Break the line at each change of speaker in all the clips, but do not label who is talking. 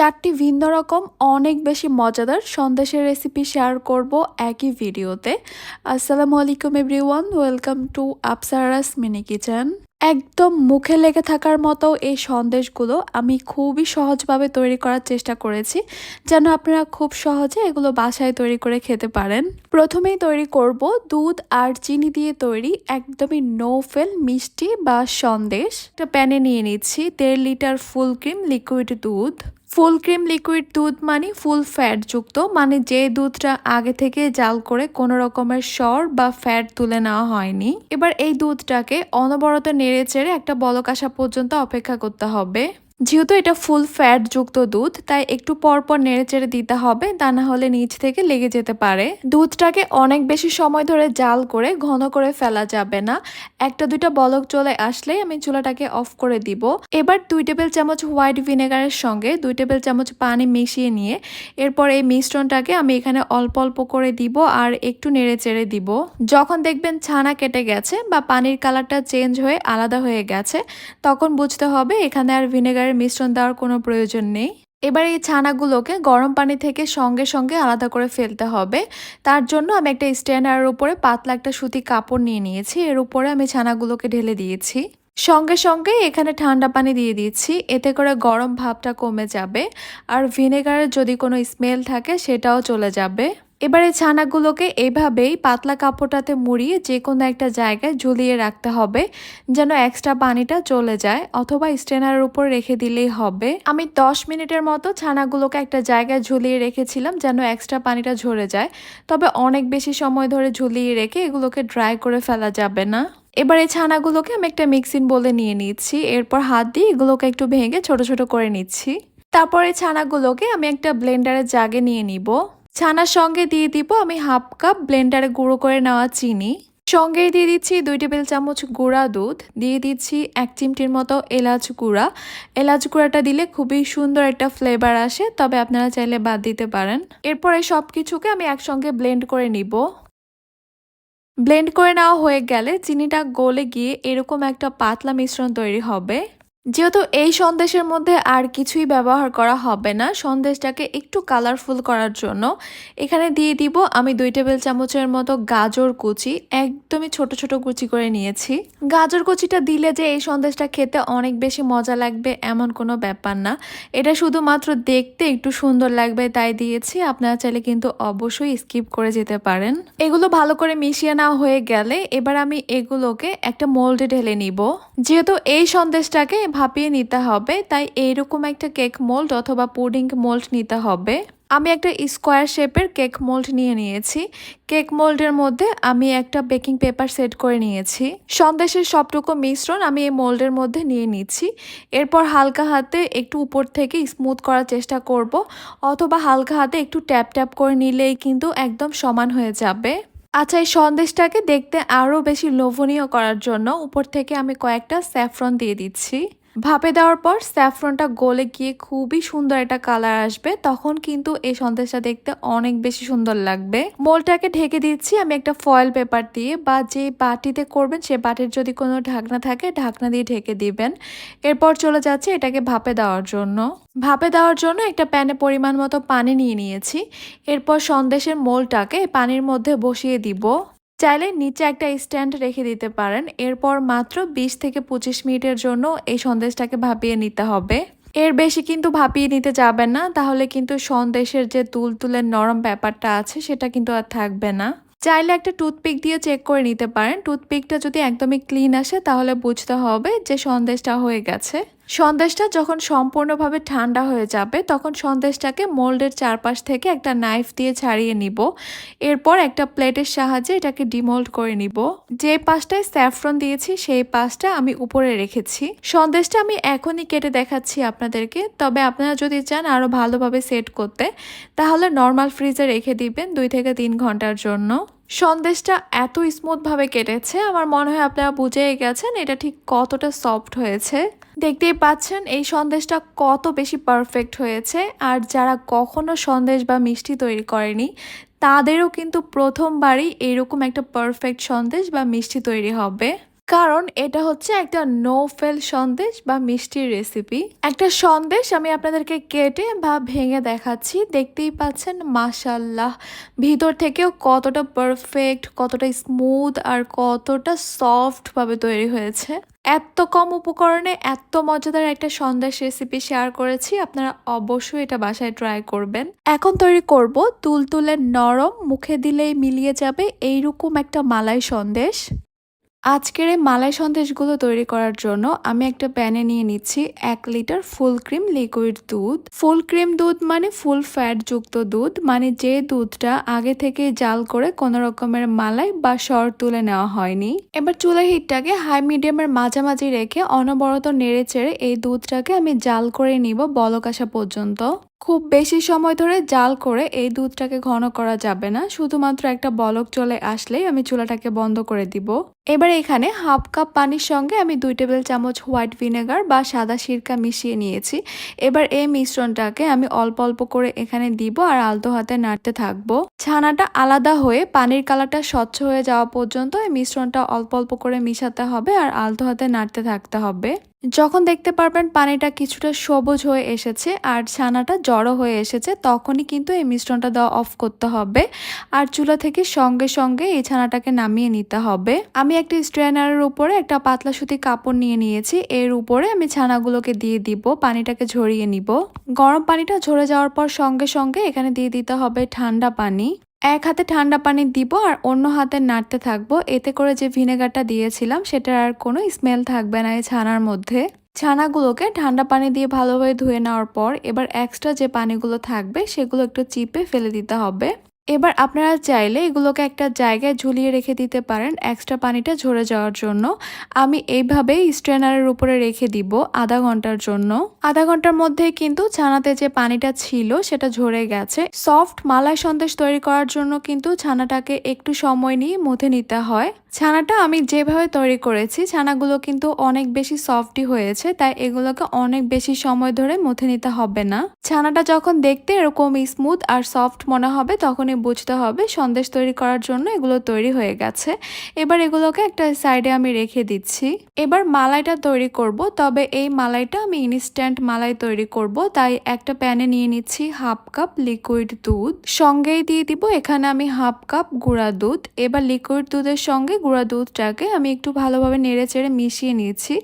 চারটি ভিন্ন রকম, অনেক বেশি মজাদার সন্দেশের রেসিপি শেয়ার করব একই ভিডিওতে। আসসালামু আলাইকুম everyone welcome to Apsara's mini kitchen একদম মুখে লেগে থাকার মতো এই সন্দেশগুলো আমি খুবই সহজভাবে তৈরি করার চেষ্টা করেছি, যেন আপনারা খুব সহজে এগুলো বাসায় তৈরি করে খেতে পারেন। প্রথমেই তৈরি করব দুধ আর চিনি দিয়ে তৈরি একদমই নো ফেল মিষ্টি বা সন্দেশ। প্যানে নিয়ে নিচ্ছি দেড় লিটার ফুল ক্রিম লিকুইড দুধ। ফুল ক্রিম, লিকুইড দুধ মানে ফুল ফ্যাট যুক্ত মানে যে দুধটা আগে থেকে জাল করে কোনো রকমের সর বা ফ্যাট তুলে নেওয়া হয়নি। এবার এই দুধটাকে অনবরত নেড়ে চেড়ে একটা বলক আসা পর্যন্ত অপেক্ষা করতে হবে। যেহেতু এটা ফুল ফ্যাট যুক্ত দুধ, তাই একটু পরপর নেড়ে চেড়ে দিতে হবে, তা না হলে নিচ থেকে লেগে যেতে পারে। দুধটাকে অনেক বেশি সময় ধরে জাল করে ঘন করে ফেলা যাবে না। একটা দুইটা বলক চলে আসলে আমি চুলাটাকে অফ করে দিব। এবার দুই টেবিল চামচ হোয়াইট ভিনেগারের সঙ্গে দুই টেবিল চামচ পানি মিশিয়ে নিয়ে এরপর এই মিশ্রণটাকে আমি এখানে অল্প অল্প করে দিব আর একটু নেড়ে চেড়ে দিব। যখন দেখবেন ছানা কেটে গেছে বা পানির কালারটা চেঞ্জ হয়ে আলাদা হয়ে গেছে, তখন বুঝতে হবে এখানে আর ভিনেগার মিশ্রণ দেওয়ার কোনো প্রয়োজন নেই। এবার এই ছানাগুলোকে গরম পানি থেকে সঙ্গে সঙ্গে আলাদা করে ফেলতে হবে। তার জন্য আমি একটা স্ট্যান্ডারের উপরে পাতলা একটা সুতি কাপড় নিয়ে নিয়েছি। এর উপরে আমি ছানাগুলোকে ঢেলে দিয়েছি। সঙ্গে সঙ্গে এখানে ঠান্ডা পানি দিয়ে দিচ্ছি। এতে করে গরম ভাবটা কমে যাবে। আর ভিনেগারের যদি কোনো স্মেল থাকে, সেটাও চলে যাবে। এবারে ছানাগুলোকে এভাবেই পাতলা কাপড়টাতে মুড়িয়ে যে কোনো একটা জায়গায় ঝুলিয়ে রাখতে হবে, যেন এক্সট্রা পানিটা চলে যায় অথবা স্ট্রেনারের উপর রেখে দিলেই হবে। আমি দশ মিনিটের মতো ছানাগুলোকে একটা জায়গায় ঝুলিয়ে রেখেছিলাম যেন এক্সট্রা পানিটা ঝরে যায়, তবে অনেক বেশি সময় ধরে ঝুলিয়ে রেখে এগুলোকে ড্রাই করে ফেলা যাবে না। এবার এই ছানাগুলোকে আমি একটা মিক্সিং বলে নিয়ে নিচ্ছি, এরপর হাত দিয়ে এগুলোকে একটু ভেঙে ছোট ছোট করে নিচ্ছি। তারপর ছানাগুলোকে আমি একটা ব্লেন্ডারের জাগে নিয়ে নিব। ছানার সঙ্গে দিয়ে দিব আমি হাফ কাপ ব্লেন্ডারে গুঁড়ো করে নেওয়া চিনি। সঙ্গে দিয়ে দিচ্ছি দুই টেবিল চামচ গুঁড়া দুধ, দিয়ে দিচ্ছি এক চিমটির মতো এলাচ গুঁড়া। এলাচ গুঁড়াটা দিলে খুবই সুন্দর একটা ফ্লেভার আসে, তবে আপনারা চাইলে বাদ দিতে পারেন। এরপরে সব কিছুকে আমি একসঙ্গে ব্লেন্ড করে নিব। ব্লেন্ড করে নেওয়া হয়ে গেলে চিনিটা গলে গিয়ে এরকম একটা পাতলা মিশ্রণ তৈরি হবে। যেহেতু এই সন্দেশের মধ্যে আর কিছুই ব্যবহার করা হবে না, সন্দেশটাকে একটু কালারফুল করার জন্য এখানে দিয়ে দিব আমি দুই টেবিল চামচের মতো গাজর কুচি, একদমই ছোট ছোট কুচি করে নিয়েছি। গাজর কুচিটা দিলে যে এই সন্দেশটা খেতে অনেক বেশি মজা লাগবে এমন কোনো ব্যাপার না। এটা শুধুমাত্র দেখতে একটু সুন্দর লাগবে তাই দিয়েছি, আপনারা চাইলে কিন্তু অবশ্যই স্কিপ করে যেতে পারেন। এগুলো ভালো করে মিশিয়ে নেওয়া হয়ে গেলে এবার আমি এগুলোকে একটা মোল্ডে ঢেলে নিব। যেহেতু এই সন্দেশটাকে ভাপিয়ে নিতে হবে। তাই এইরকম একটা কেক মোল্ড অথবা পুডিং মোল্ড নিতে হবে। আমি একটা স্কোয়ার শেপের কেক মোল্ড নিয়ে নিয়েছি। কেক মোল্ডের মধ্যে আমি একটা বেকিং পেপার সেট করে নিয়েছি। সন্দেশের সবটুকু মিশ্রণ আমি এই মোল্ডের মধ্যে নিয়ে নিচ্ছি। এরপর হালকা হাতে একটু উপর থেকে স্মুথ করার চেষ্টা করব। অথবা হালকা হাতে একটু ট্যাপ ট্যাপ করে নিলেই কিন্তু একদম সমান হয়ে যাবে। আচ্ছা এই সন্দেশটাকে দেখতে আরও বেশি লোভনীয় করার জন্য উপর থেকে আমি কয়েকটা স্যাফরন দিয়ে দিচ্ছি। ভাপে দেওয়ার পর স্যাফরনটা গলে গিয়ে খুবই সুন্দর একটা কালার আসবে। তখন কিন্তু এই সন্দেশটা দেখতে অনেক বেশি সুন্দর লাগবে। মোলটাকে ঢেকে দিচ্ছি আমি একটা ফয়েল পেপার দিয়ে বা যে বাটিতে করবেন সে বাটির যদি কোনো ঢাকনা থাকে ঢাকনা দিয়ে ঢেকে দিবেন। এরপর চলে যাচ্ছে এটাকে ভাপে দেওয়ার জন্য। ভাপে দেওয়ার জন্য একটা প্যানে পরিমাণ মতো পানি নিয়ে নিয়েছি। এরপর সন্দেশের মোলটাকে পানির মধ্যে বসিয়ে দিব। চাইলে নিচে একটা স্ট্যান্ড রেখে দিতে পারেন। এরপর মাত্র ২০ থেকে পঁচিশ মিনিটের জন্য এই সন্দেশটাকে ভাপিয়ে নিতে হবে। এর বেশি কিন্তু ভাপিয়ে নিতে যাবেন না, তাহলে কিন্তু সন্দেশের যে তুলতুলের নরম ব্যাপারটা আছে, সেটা কিন্তু আর থাকবে না। চাইলে একটা টুথপিক দিয়ে চেক করে নিতে পারেন। টুথপিকটা যদি একদমই ক্লিন আসে, তাহলে বুঝতে হবে যে সন্দেশটা হয়ে গেছে। সন্দেশটা যখন সম্পূর্ণভাবে ঠান্ডা হয়ে যাবে, তখন সন্দেশটাকে মোল্ডের চারপাশ থেকে একটা নাইফ দিয়ে ছাড়িয়ে নিব। এরপর একটা প্লেটের সাহায্যে এটাকে ডিমোল্ড করে নিব। যে পাশটায় স্যাফরন দিয়েছি, সেই পাশটা আমি উপরে রেখেছি। সন্দেশটা আমি এখনই কেটে দেখাচ্ছি আপনাদেরকে, তবে আপনারা যদি চান আরও ভালোভাবে সেট করতে, তাহলে নর্মাল ফ্রিজে রেখে দিবেন দুই থেকে তিন ঘণ্টার জন্য। সন্দেশটা এত স্মুথভাবে কেটেছে, আমার মনে হয় আপনারা বুঝেই গেছেন এটা ঠিক কতটা সফট হয়েছে। দেখতেই পাচ্ছেন, এই সন্দেশটা কত বেশি পারফেক্ট হয়েছে। আর যারা কখনো সন্দেশ বা মিষ্টি তৈরি করেনি, তাদেরও কিন্তু প্রথমবারই এরকম একটা পারফেক্ট সন্দেশ বা মিষ্টি তৈরি হবে। কারণ এটা হচ্ছে একটা নো ফেল সন্দেশ বা মিষ্টির রেসিপি একটা সন্দেশ আমি আপনাদেরকে কেটে বা ভেঙে দেখাচ্ছি। দেখতেই পাচ্ছেন মাশাল্লাহ ভিতর থেকেও কতটা পারফেক্ট কতটা স্মুথ আর কতটা সফটভাবে তৈরি হয়েছে। এত কম উপকরণে এত মজাদার একটা সন্দেশ রেসিপি শেয়ার করেছি, আপনারা অবশ্যই এটা বাসায় ট্রাই করবেন। এখন তৈরি করব তুলতুলে নরম, মুখে দিলেই মিলিয়ে যাবে এইরকম একটা মালাই সন্দেশ। আজকের এই মালাই সন্দেশগুলো তৈরি করার জন্য আমি একটা প্যানে নিয়ে নিচ্ছি এক লিটার ফুল ক্রিম লিকুইড দুধ। ফুল ক্রিম দুধ মানে ফুল ফ্যাট যুক্ত দুধ মানে যে দুধটা আগে থেকে জাল করে কোনো রকমের মালাই বা সর তুলে নেওয়া হয়নি। এবার চুলার হিটটাকে হাই মিডিয়ামের মাঝামাঝি রেখে অনবরত নেড়ে চেড়ে এই দুধটাকে আমি জাল করে নিব বলক আসা পর্যন্ত। খুব বেশি সময় ধরে জাল করে এই দুধটাকে ঘন করা যাবে না, শুধুমাত্র একটা বলক চলে আসলেই আমি চুলাটাকে বন্ধ করে দিব। এবার এখানে হাফ কাপ পানির সঙ্গে আমি দুই টেবিল চামচ হোয়াইট ভিনেগার বা সাদা সিরকা মিশিয়ে নিয়েছি। এবার এই মিশ্রণটাকে আমি অল্প অল্প করে এখানে দিব আর আলতো হাতে নাড়তে থাকব। ছানাটা আলাদা হয়ে পানির কালারটা স্বচ্ছ হয়ে যাওয়া পর্যন্ত এই মিশ্রণটা অল্প অল্প করে মিশাতে হবে আর আলতো হাতে নাড়তে থাকতে হবে। যখন দেখতে পারবেন পানিটা কিছুটা সবুজ হয়ে এসেছে আর ছানাটা জড়ো হয়ে এসেছে, তখনই কিন্তু এই মিশ্রণটা দেওয়া অফ করতে হবে। আর চুলা থেকে সঙ্গে সঙ্গে এই ছানাটাকে নামিয়ে নিতে হবে। আমি একটি স্ট্রেনারের উপরে একটা পাতলা সুতি কাপড় নিয়ে নিয়েছি। এর উপরে আমি ছানাগুলোকে দিয়ে দিব, পানিটাকে ঝরিয়ে নিব। গরম পানিটা ঝরে যাওয়ার পর সঙ্গে সঙ্গে এখানে দিয়ে দিতে হবে ঠান্ডা পানি। এক হাতে ঠান্ডা পানি দিব আর অন্য হাতে নাড়তে থাকব। এতে করে যে ভিনেগারটা দিয়েছিলাম, সেটার আর কোনো স্মেল থাকবে না এই ছানার মধ্যে। ছানাগুলোকে ঠান্ডা পানি দিয়ে ভালোভাবে ধুয়ে নেওয়ার পর এবার এক্সট্রা যে পানিগুলো থাকবে, সেগুলো একটু চিপে ফেলে দিতে হবে। এবার আপনারা চাইলে এগুলোকে একটা জায়গায় ঝুলিয়ে রেখে দিতে পারেন এক্সট্রা পানিটা ঝরে যাওয়ার জন্য। আমি এইভাবেই স্ট্রেনারের উপরে রেখে দিব আধা ঘণ্টার জন্য। আধা ঘণ্টার মধ্যে কিন্তু ছানাতে যে পানিটা ছিল সেটা ঝরে গেছে। সফট মালাই সন্দেশ তৈরি করার জন্য কিন্তু ছানাটাকে একটু সময় নিয়ে মধ্যে নিতে হয়। ছানাটা আমি যেভাবে তৈরি করেছি, ছানাগুলো কিন্তু অনেক বেশি সফটই হয়েছে, তাই এগুলোকে অনেক বেশি সময় ধরে মথে নিতে হবে না। ছানাটা যখন দেখতে এরকম স্মুথ আর সফট মনে হবে, তখনই বুঝতে হবে সন্দেশ তৈরি করার জন্য এগুলো তৈরি হয়ে গেছে। এবার এগুলোকে একটা সাইডে আমি রেখে দিচ্ছি। এবার মালাইটা তৈরি করব, তবে এই মালাইটা আমি ইনস্ট্যান্ট মালাই তৈরি করব, তাই একটা প্যানে নিয়ে নিচ্ছি হাফ কাপ লিকুইড দুধ। সঙ্গেই দিয়ে দিব এখানে আমি হাফ কাপ গুঁড়া দুধ। এবার লিকুইড দুধের সঙ্গে গুঁড়া দুধটাকে আমি একটু ভালোভাবে নেড়ে চেড়ে মিশিয়ে নিয়েছি,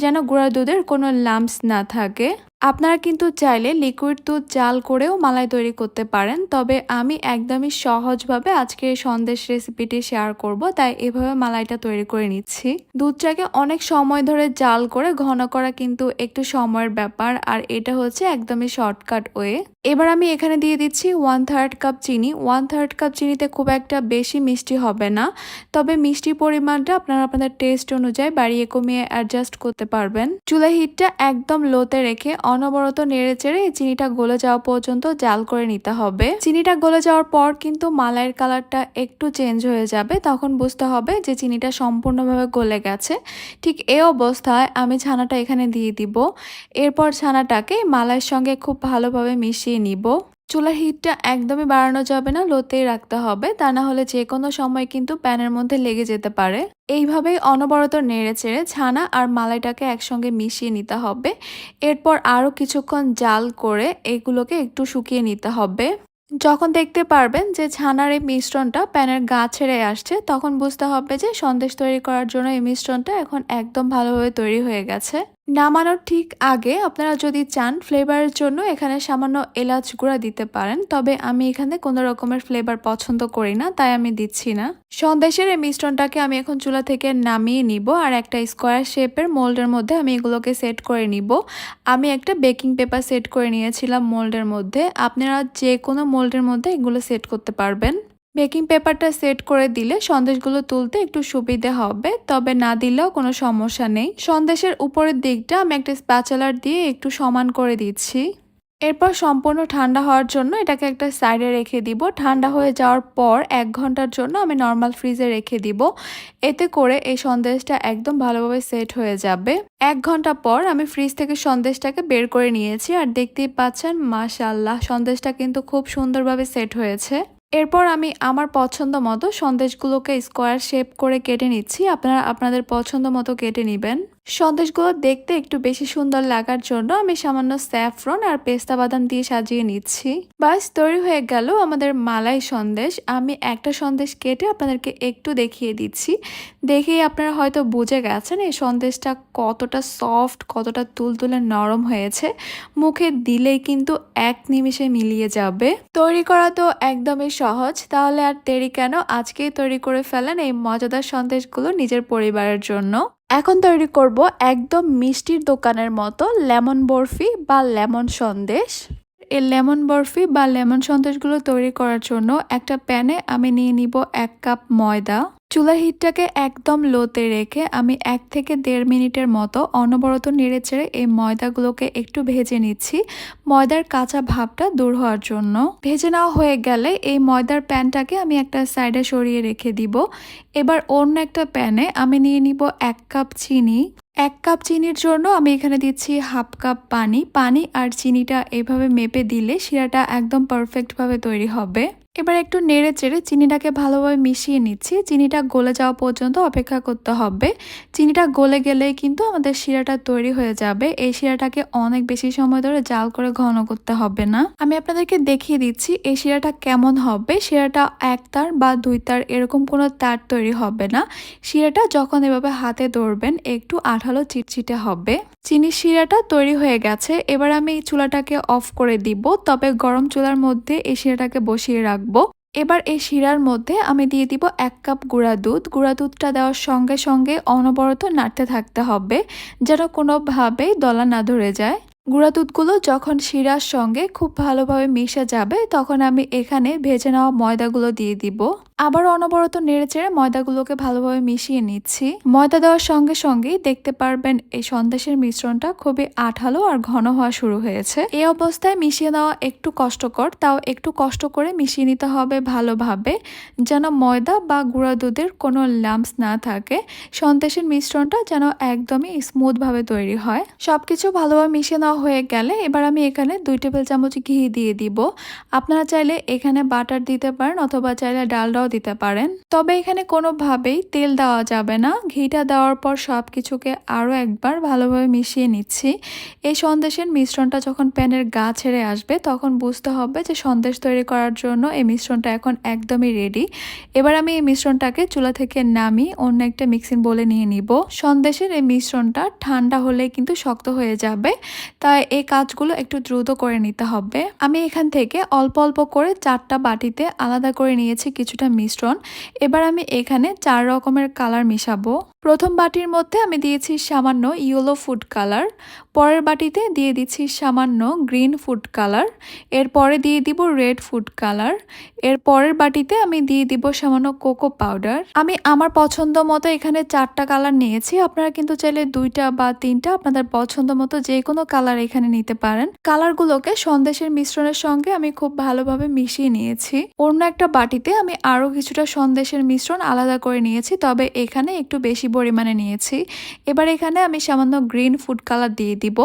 যেন গুঁড়া দুধের কোনো লাম্পস না থাকে। আপনারা কিন্তু চাইলে লিকুইড দুধ জাল করেও মালাই তৈরি করতে পারেন, তবে আমি একদমই সহজভাবে আজকে সন্দেশ রেসিপিটি শেয়ার করব, তাই এভাবে মালাইটা তৈরি করে নিচ্ছি। দুধটাকে অনেক সময় ধরে জাল করে ঘন করা কিন্তু একটু সময়ের ব্যাপার, আর এটা হচ্ছে একদমই শর্টকাট ওয়ে এবার আমি এখানে দিয়ে দিচ্ছি ওয়ান থার্ড কাপ চিনি। ওয়ান থার্ড কাপ চিনিতে খুব একটা বেশি মিষ্টি হবে না, তবে মিষ্টির পরিমাণটা আপনারা আপনাদের টেস্ট অনুযায়ী বাড়িয়ে কমিয়ে অ্যাডজাস্ট করতে পারবেন। চুলা হিটটা একদম লোতে রেখে অনবরত নেড়ে চেড়ে চিনিটা গলে যাওয়া পর্যন্ত জাল করে নিতে হবে। চিনিটা গলে যাওয়ার পর কিন্তু মালাইয়ের কালারটা একটু চেঞ্জ হয়ে যাবে, তখন বুঝতে হবে যে চিনিটা সম্পূর্ণভাবে গলে গেছে। ঠিক এ অবস্থায় আমি ছানাটা এখানে দিয়ে দিব। এরপর ছানাটাকে মালাইয়ের সঙ্গে খুব ভালোভাবে মিশিয়ে নিব। চুলার হিটটা একদমই বাড়ানো যাবে না, লোতেই রাখতে হবে। তা না হলে যে কোনো সময় কিন্তু প্যানের মধ্যে লেগে যেতে পারে। এইভাবেই অনবরত নেড়ে চেড়ে ছানা আর মালাইটাকে একসঙ্গে মিশিয়ে নিতে হবে। এরপর আরও কিছুক্ষণ জাল করে এগুলোকে একটু শুকিয়ে নিতে হবে। যখন দেখতে পারবেন যে ছানার এই মিশ্রণটা প্যানের গা ছেড়ে আসছে, তখন বুঝতে হবে যে সন্দেশ তৈরি করার জন্য এই মিশ্রণটা এখন একদম ভালোভাবে তৈরি হয়ে গেছে। নামানোর ঠিক আগে আপনারা যদি চান ফ্লেভারের জন্য এখানে সামান্য এলাচ গুঁড়া দিতে পারেন। তবে আমি এখানে কোনো রকমের ফ্লেভার পছন্দ করি না, তাই আমি দিচ্ছি না। সন্দেশের এই মিশ্রণটাকে আমি এখন চুলা থেকে নামিয়ে নিব আর একটা স্কোয়ার শেপের মোল্ডের মধ্যে আমি এগুলোকে সেট করে নিব। আমি একটা বেকিং পেপার সেট করে নিয়েছিলাম মোল্ডের মধ্যে। আপনারা যে কোনো মোল্ডের মধ্যে এগুলো সেট করতে পারবেন। বেকিং পেপারটা সেট করে দিলে সন্দেশগুলো তুলতে একটু সুবিধে হবে, তবে না দিলেও কোনো সমস্যা নেই। সন্দেশের উপরের দিকটা আমি একটা স্প্যাচেলার দিয়ে একটু সমান করে দিচ্ছি। এরপর সম্পূর্ণ ঠান্ডা হওয়ার জন্য এটাকে একটা সাইডে রেখে দিব। ঠান্ডা হয়ে যাওয়ার পর এক ঘণ্টার জন্য আমি নর্মাল ফ্রিজে রেখে দিব। এতে করে এই সন্দেশটা একদম ভালোভাবে সেট হয়ে যাবে। এক ঘণ্টা পর আমি ফ্রিজ থেকে সন্দেশটাকে বের করে নিয়েছি। আর দেখতেই পাচ্ছেন মাশাল্লাহ সন্দেশটা কিন্তু খুব সুন্দরভাবে সেট হয়েছে। এরপর আমি আমার পছন্দ মতো সন্দেশগুলোকে স্কোয়ার শেপ করে কেটে নিচ্ছি। আপনারা আপনাদের পছন্দ মতো কেটে নেবেন। সন্দেশগুলো দেখতে একটু বেশি সুন্দর লাগার জন্য আমি সামান্য স্যাফরন আর পেস্তা বাদাম দিয়ে সাজিয়ে নিচ্ছি। বাস, তৈরি হয়ে গেল আমাদের মালাই সন্দেশ। আমি একটা সন্দেশ কেটে আপনাদেরকে একটু দেখিয়ে দিচ্ছি। দেখেই আপনারা হয়তো বুঝে গেছেন এই সন্দেশটা কতটা সফট, কতটা তুলতুলে নরম হয়েছে। মুখে দিলেই কিন্তু এক নিমিষে মিলিয়ে যাবে। তৈরি করা তো একদমই সহজ। তাহলে আর দেরি কেন? আজকেই তৈরি করে ফেলেন এই মজাদার সন্দেশগুলো নিজের পরিবারের জন্য। এখন তৈরি করব একদম মিষ্টির দোকানের মতো লেমন বরফি বা লেমন সন্দেশ। এই লেমন বরফি বা লেমন সন্দেশগুলো তৈরি করার জন্য একটা প্যানে আমি নিয়ে নিব এক কাপ ময়দা। চুলার হিটটাকে একদম লোতে রেখে আমি এক থেকে দেড় মিনিটের মতো অনবরত নেড়ে চেড়ে এই ময়দাগুলোকে একটু ভেজে নিচ্ছি, ময়দার কাঁচা ভাবটা দূর হওয়ার জন্য। ভেজে নেওয়া হয়ে গেলে এই ময়দার প্যানটাকে আমি একটা সাইডে সরিয়ে রেখে দিব। এবার অন্য একটা প্যানে আমি নিয়ে নিব এক কাপ চিনি। এক কাপ চিনির জন্য আমি এখানে দিচ্ছি হাফ কাপ পানি। পানি আর চিনিটা এভাবে মেপে দিলে শিরাটা একদম পারফেক্টভাবে তৈরি হবে। এবার একটু নেড়ে চেড়ে চিনিটাকে ভালোভাবে মিশিয়ে নিচ্ছি। চিনিটা গলে যাওয়া পর্যন্ত অপেক্ষা করতে হবে। চিনিটা গলে গেলে কিন্তু আমাদের শিরাটা তৈরি হয়ে যাবে। এই শিরাটাকে অনেক বেশি সময় ধরে জাল করে ঘন করতে হবে না। আমি আপনাদেরকে দেখিয়ে দিচ্ছি এই শিরাটা কেমন হবে। শিরাটা এক তার বা দুই তার এরকম কোনো তার তৈরি হবে না। শিরাটা যখন এভাবে হাতে ধরবেন, একটু আঠালো চিটচিটে হবে। চিনির শিরাটা তৈরি হয়ে গেছে। এবার আমি এই চুলাটাকে অফ করে দিব। তবে গরম চুলার মধ্যে এই শিরাটাকে বসিয়ে রাখব। এবার এই শিরার মধ্যে আমি দিয়ে দিব এক কাপ গুঁড়া দুধ। গুঁড়া দুধটা দেওয়ার সঙ্গে সঙ্গে অনবরত নাড়তে থাকতে হবে, যেন কোনোভাবেই দলা না ধরে যায়। গুঁড়া দুধগুলো যখন শিরার সঙ্গে খুব ভালোভাবে মিশে যাবে, তখন আমি এখানে ভেজে নেওয়া ময়দাগুলো দিয়ে দিব। আবার অনবরত নেড়ে চেড়ে ময়দাগুলোকে ভালোভাবে মিশিয়ে নিচ্ছি। ময়দা দেওয়ার সঙ্গে সঙ্গেই দেখতে পারবেন এই সন্দেশের মিশ্রণটা খুবই আঠালো আর ঘন হওয়া শুরু হয়েছে। এই অবস্থায় মিশিয়ে নেওয়া একটু কষ্টকর, তাও একটু কষ্ট করে মিশিয়ে নিতে হবে ভালোভাবে, যেন ময়দা বা গুঁড়া দুধের কোনো লাম্পস না থাকে। সন্দেশের মিশ্রণটা যেন একদমই স্মুথভাবে তৈরি হয়। সবকিছু ভালোভাবে মিশিয়ে নেওয়া হয়ে গেলে এবার আমি এখানে দুই টেবিল চামচ ঘি দিয়ে দিব। আপনারা চাইলে এখানে বাটার দিতে পারেন অথবা চাইলে ডালডাও দিতে পারেন। তবে এখানে কোনোভাবেই তেল দেওয়া যাবে না। ঘিটা দেওয়ার পর সব কিছুকে আরও একবার ভালোভাবে মিশিয়ে নিচ্ছি। এই সন্দেশের মিশ্রণটা যখন প্যানের গা ছেড়ে আসবে, তখন বুঝতে হবে যে সন্দেশ তৈরি করার জন্য এই মিশ্রণটা এখন একদমই রেডি এবার আমি এই মিশ্রণটাকে চুলা থেকে নামি অন্য একটা মিক্সিং বলে নিয়ে নিব। সন্দেশের এই মিশ্রণটা ঠান্ডা হলে কিন্তু শক্ত হয়ে যাবে। তাই এই কাজগুলো একটু দ্রুত করে নিতে হবে। আমি এখান থেকে অল্প অল্প করে চারটা বাটিতে আলাদা করে নিয়েছি কিছুটা মিশ্রণ। এবার আমি এখানে চার রকমের কালার মিশাবো। প্রথম বাটির মধ্যে আমি দিয়েছি সামান্য ইয়েলো ফুড কালার, পরের বাটিতে দিয়ে দিচ্ছি সামান্য গ্রিন ফুড কালার, এরপরে দিয়ে দিব রেড ফুড কালার, এর পরের বাটিতে আমি দিয়ে দিব সামান্য কোকো পাউডার। আমি আমার পছন্দ মতো এখানে চারটা কালার নিয়েছি, আপনারা কিন্তু চাইলে দুইটা বা তিনটা আপনাদের পছন্দ মতো যে কোনো কালার এখানে নিতে পারেন। কালারগুলোকে সন্দেশের মিশ্রণের সঙ্গে আমি খুব ভালোভাবে মিশিয়ে নিয়েছি। অন্য একটা বাটিতে আমি আরও কিছুটা সন্দেশের মিশ্রণ আলাদা করে নিয়েছি, তবে এখানে একটু বেশি পরিমাণে নিয়েছি। এবার এখানে আমি সামান্য গ্রিন ফুড কালার দিয়ে দিব।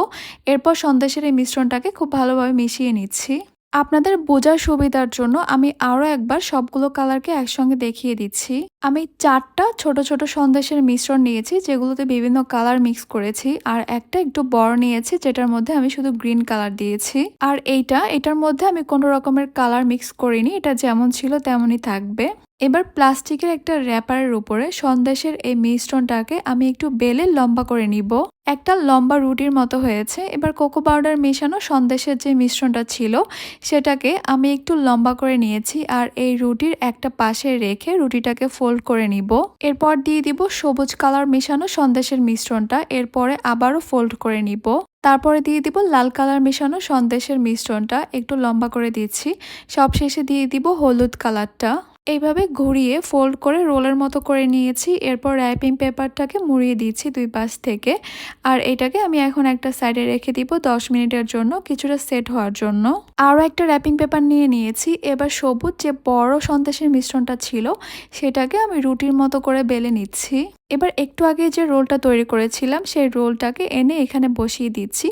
এরপর সন্দেশের এই মিশ্রণটাকে খুব ভালোভাবে মিশিয়ে নিচ্ছি। আপনাদের বোঝার সুবিধার জন্য আমি আরও একবার সবগুলো কালারকে একসঙ্গে দেখিয়ে দিচ্ছি। আমি চারটা ছোট ছোট সন্দেশের মিশ্রণ নিয়েছি, যেগুলোতে বিভিন্ন কালার মিক্স করেছি, আর একটা একটু বড় নিয়েছি, যেটার মধ্যে আমি শুধু গ্রিন কালার দিয়েছি। আর এইটা, এটার মধ্যে আমি কোনো রকমের কালার মিক্স করিনি, এটা যেমন ছিল তেমনই থাকবে। এবার প্লাস্টিকের একটা র্যাপারের উপরে সন্দেশের এই মিশ্রণটাকে আমি একটু বেলে লম্বা করে নিব। একটা লম্বা রুটির মতো হয়েছে। এবার কোকো পাউডার মেশানো সন্দেশের যে মিশ্রণটা ছিল, সেটাকে আমি একটু লম্বা করে নিয়েছি আর এই রুটির একটা পাশে রেখে রুটিটাকে ফোল্ড করে নিব। এরপর দিয়ে দিব সবুজ কালার মেশানো সন্দেশের মিশ্রণটা। এরপরে আবারও ফোল্ড করে নিব। তারপরে দিয়ে দিব লাল কালার মেশানো সন্দেশের মিশ্রণটা। একটু লম্বা করে দিচ্ছি। সবশেষে দিয়ে দিব হলুদ কালারটা এইভাবে ঘুরিয়ে ফোল্ড করে রোলের মতো করে নিয়েছি। এরপর র্যাপিং পেপারটাকে মুড়িয়ে দিচ্ছি দুই পাশ থেকে। আর এটাকে আমি এখন একটা সাইডে রেখে দিব দশ মিনিটের জন্য, কিছুটা সেট হওয়ার জন্য। আরও একটা র্যাপিং পেপার নিয়ে নিয়েছি। এবার সবুজ যে বড় সন্দেশের মিশ্রণটা ছিল, সেটাকে আমি রুটির মতো করে বেলে নিচ্ছি। এবার একটু আগে যে রোলটা তৈরি করেছিলাম, সেই রোলটাকে এনে এখানে বসিয়ে দিচ্ছি।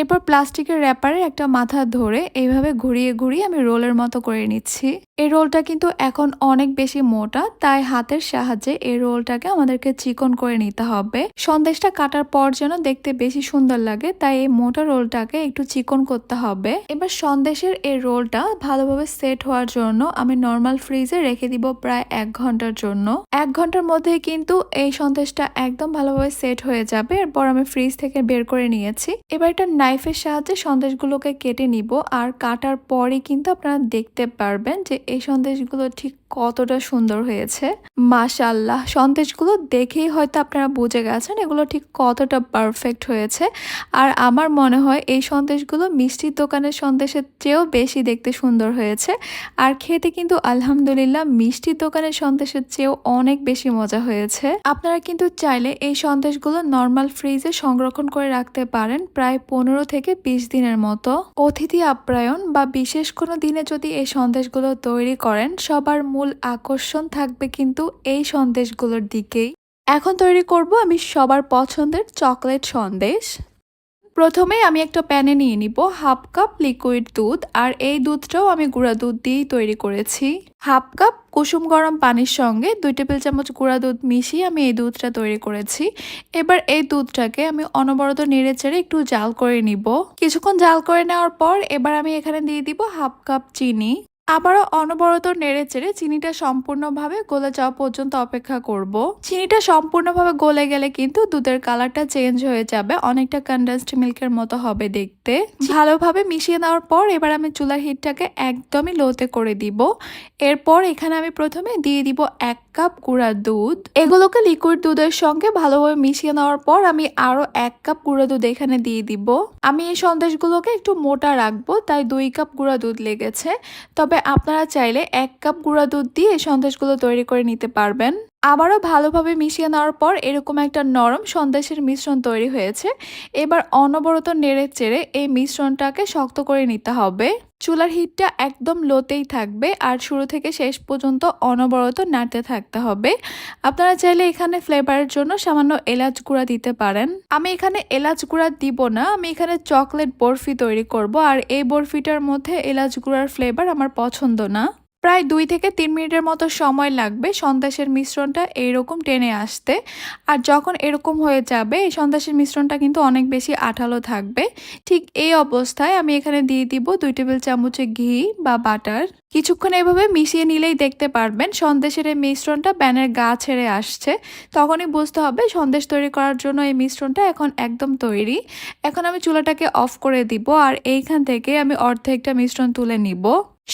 এরপর প্লাস্টিকের র্যাপারে একটা মাথা ধরে এইভাবে ঘুরিয়ে ঘুরিয়ে আমি রোলের মতো করে নিচ্ছি। এই রোলটা কিন্তু এখন অনেক বেশি মোটা, তাই হাতের সাহায্যে এই রোলটাকে আমাদেরকে চিকন করে নিতে হবে। সন্দেশটা কাটার পর যেন দেখতে বেশি সুন্দর লাগে, তাই এই মোটা রোলটাকে একটু চিকন করতে হবে। এবার সন্দেশের এই রোলটা ভালোভাবে সেট হওয়ার জন্য আমি নর্মাল ফ্রিজে রেখে দিব প্রায় এক ঘণ্টার জন্য। এক ঘণ্টার মধ্যে কিন্তু এই সন্দেশটা একদম ভালোভাবে সেট হয়ে যাবে। এরপর আমি ফ্রিজ থেকে বের করে নিয়েছি। এবার এটা নাইফের সাহায্যে সন্দেশগুলোকে কেটে নিব। আর কাটার পরে কিন্তু আপনারা দেখতে পারবেন যে এই সন্দেশগুলো ঠিক কতটা সুন্দর হয়েছে। মাশাল্লাহ সন্দেশগুলো দেখেই হয়তো আপনারা বুঝে গেছেন এগুলো ঠিক কতটা পারফেক্ট হয়েছে। আর আমার মনে হয় এই সন্দেশগুলো মিষ্টির দোকানের সন্দেশের চেয়েও বেশি দেখতে সুন্দর হয়েছে। আর খেতে কিন্তু আলহামদুলিল্লাহ মিষ্টির দোকানের সন্দেশের চেয়েও অনেক বেশি মজা হয়েছে। আপনারা কিন্তু চাইলে এই সন্দেশগুলো নর্মাল ফ্রিজে সংরক্ষণ করে রাখতে পারেন প্রায় পনেরো থেকে বিশ দিনের মতো। অতিথি আপ্যায়ন বা বিশেষ কোনো দিনে যদি এই সন্দেশগুলো তৈরি করেন, সবার মূল আকর্ষণ থাকবে কিন্তু এই সন্দেশগুলোর দিকেই। এখন তৈরি করব আমি সবার পছন্দের চকলেট সন্দেশ। প্রথমে আমি একটা প্যানে নিয়ে নিব হাফ কাপ লিকুইড দুধ আর এই দুধটাও আমি গুঁড়া দুধ দিয়েই তৈরি করেছি। হাফ কাপ কুসুম গরম পানির সঙ্গে দুই টেবিল চামচ গুঁড়া দুধ মিশিয়ে আমি এই দুধটা তৈরি করেছি। এবার এই দুধটাকে আমি অনবরত নেড়ে চেড়ে একটু জাল করে নিব। কিছুক্ষণ জাল করে নেওয়ার পর এবার আমি এখানে দিয়ে দিব হাফ কাপ চিনি। আবারও অনবরত নেড়ে চেড়ে চিনিটা সম্পূর্ণভাবে গলে যাওয়া পর্যন্ত অপেক্ষা করব। চিনিটা সম্পূর্ণভাবে গলে গেলে কিন্তু দুধের কালারটা চেঞ্জ হয়ে যাবে। অনেকটা কন্ডেন্সড মিল্কের মতো হবে দেখতে। ভালোভাবে মিশিয়ে নেওয়ার পর এবার আমি চুলার হিটটাকে একদমই লোতে করে দিব। এরপর এখানে আমি প্রথমে দিয়ে দিব এক কাপ গুঁড়া দুধ। এগুলোকে লিকুইড দুধের সঙ্গে ভালোভাবে মিশিয়ে নেওয়ার পর আমি আরও এক কাপ গুঁড়া দুধ এখানে দিয়ে দিব। আমি এই সন্দেশগুলোকে একটু মোটা রাখব, তাই দুই কাপ গুঁড়া দুধ লেগেছে। তবে আপনারা চাইলে এক কাপ গুঁড়া দুধ দিয়ে সন্দেশগুলো তৈরি করে নিতে পারবেন। আবারও ভালোভাবে মিশিয়ে নেওয়ার পর এরকম একটা নরম সন্দেশের মিশ্রণ তৈরি হয়েছে। এবার অনবরত নেড়ে চেড়ে এই মিশ্রণটাকে শক্ত করে নিতে হবে। চুলার হিটটা একদম লোতেই থাকবে আর শুরু থেকে শেষ পর্যন্ত অনবরত নাড়তে থাকতে হবে। আপনারা চাইলে এখানে ফ্লেভারের জন্য সামান্য এলাচ গুঁড়া দিতে পারেন। আমি এখানে এলাচ গুঁড়া দিব না, আমি এখানে চকলেট বরফি তৈরি করব আর এই বরফিটার মধ্যে এলাচ গুঁড়ার ফ্লেভার আমার পছন্দ না। প্রায় দুই থেকে তিন মিনিটের মতো সময় লাগবে সন্দেশের মিশ্রণটা এইরকম টেনে আসতে। আর যখন এরকম হয়ে যাবে, এই সন্দেশের মিশ্রণটা কিন্তু অনেক বেশি আঠালো থাকবে। ঠিক এই অবস্থায় আমি এখানে দিয়ে দিব দুই টেবিল চামচে ঘি বা বাটার। কিছুক্ষণ এভাবে মিশিয়ে নিলেই দেখতে পারবেন সন্দেশের এই মিশ্রণটা ব্যানের গা ছেড়ে আসছে। তখনই বুঝতে হবে সন্দেশ তৈরি করার জন্য এই মিশ্রণটা এখন একদম তৈরি। এখন আমি চুলাটাকে অফ করে দিব আর এইখান থেকে আমি অর্ধেকটা মিশ্রণ তুলে নিব।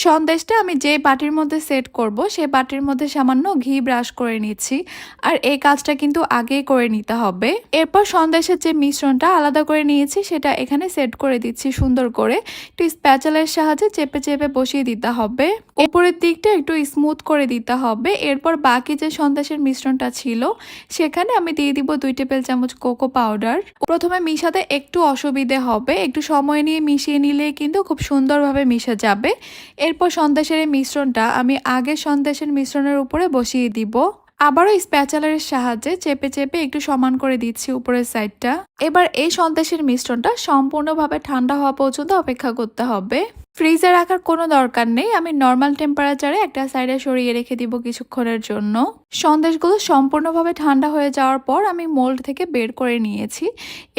সন্দেশটা আমি যে বাটির মধ্যে সেট করব সেই বাটির মধ্যে সামান্য ঘি ব্রাশ করে নিচ্ছি। আর এই কাজটা কিন্তু আগেই করে নিতে হবে। এরপর সন্দেশের যে মিশ্রণটা আলাদা করে নিয়েছি, সেটা এখানে সেট করে দিচ্ছি সুন্দর করে। একটু স্প্যাচালের সাহায্যে চেপে চেপে বসিয়ে দিতে হবে। উপরের দিকটা একটু স্মুথ করে দিতে হবে। এরপর বাকি যে সন্দেশের মিশ্রণটা ছিল, সেখানে আমি দিয়ে দিব দুই টেবিল চামচ কোকো পাউডার প্রথমে মিশাতে একটু অসুবিধে হবে। একটু সময় নিয়ে মিশিয়ে নিলে কিন্তু খুব সুন্দরভাবে মিশে যাবে। এরপর সন্দেশের এই মিশ্রণটা আমি আগে সন্দেশের মিশ্রণের উপরে বসিয়ে দিব। আবারও স্প্যাচালারের সাহায্যে চেপে চেপে একটু সমান করে দিচ্ছি উপরের সাইডটা। এবার এই সন্দেশের মিশ্রণটা সম্পূর্ণভাবে ঠান্ডা হওয়া পর্যন্ত অপেক্ষা করতে হবে। ফ্রিজে রাখার কোনো দরকার নেই, আমি নর্মাল টেম্পারেচারে একটা সাইডে সরিয়ে রেখে দিব কিছুক্ষণের জন্য। সন্দেশগুলো সম্পূর্ণভাবে ঠান্ডা হয়ে যাওয়ার পর আমি মোল্ড থেকে বের করে নিয়েছি।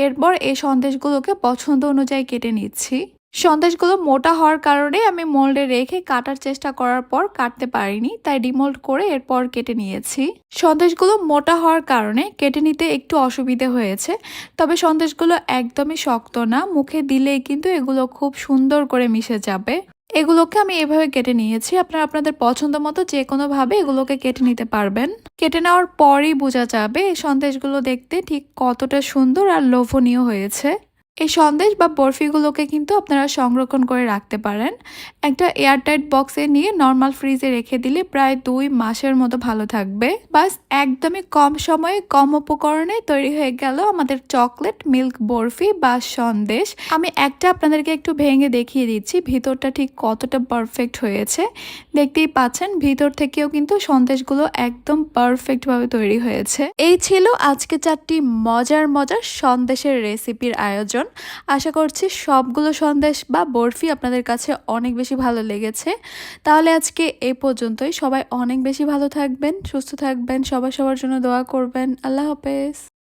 এরপর এই সন্দেশগুলোকে পছন্দ অনুযায়ী কেটে নিচ্ছি। সন্দেশগুলো মোটা হওয়ার কারণে আমি মোল্ডে রেখে কাটার চেষ্টা করার পর কাটতে পারিনি, তাই ডিমোল্ড করে এরপর কেটে নিয়েছি। সন্দেশগুলো মোটা হওয়ার কারণে কেটে নিতে একটু অসুবিধে হয়েছে, তবে সন্দেশগুলো একদমই শক্ত না, মুখে দিলেই কিন্তু এগুলো খুব সুন্দর করে মিশে যাবে। এগুলোকে আমি এভাবে কেটে নিয়েছি, আপনারা আপনাদের পছন্দ মতো যে কোনোভাবে এগুলোকে কেটে নিতে পারবেন। কেটে নেওয়ার পরই বোঝা যাবে এই সন্দেশগুলো দেখতে ঠিক কতটা সুন্দর আর লোভনীয় হয়েছে। এই সন্দেশ বা বরফিগুলোকে কিন্তু আপনারা সংরক্ষণ করে রাখতে পারেন। একটা এয়ারটাইট বক্সে নিয়ে নর্মাল ফ্রিজে রেখে দিলে প্রায় দুই মাসের মতো ভালো থাকবে। বাস, একদমই কম সময়ে কম উপকরণে তৈরি হয়ে গেল আমাদের চকলেট, মিল্ক বরফি বা সন্দেশ। আমি একটা আপনাদেরকে একটু ভেঙে দেখিয়ে দিচ্ছি, ভিতরটা ঠিক কতটা পারফেক্ট হয়েছে। দেখতেই পাচ্ছেন, ভিতর থেকেও কিন্তু সন্দেশগুলো একদম পারফেক্টভাবে তৈরি হয়েছে। এই ছিল আজকে চারটি মজার মজার সন্দেশের রেসিপির আয়োজন। আশা করছি সবগুলো সন্দেশ বা বরফি আপনাদের কাছে অনেক বেশি ভালো লেগেছে। তাহলে আজকে এ পর্যন্তই। সবাই অনেক বেশি ভালো থাকবেন, সুস্থ থাকবেন সবাই সবার জন্য দোয়া করবেন। আল্লাহ হাফেজ।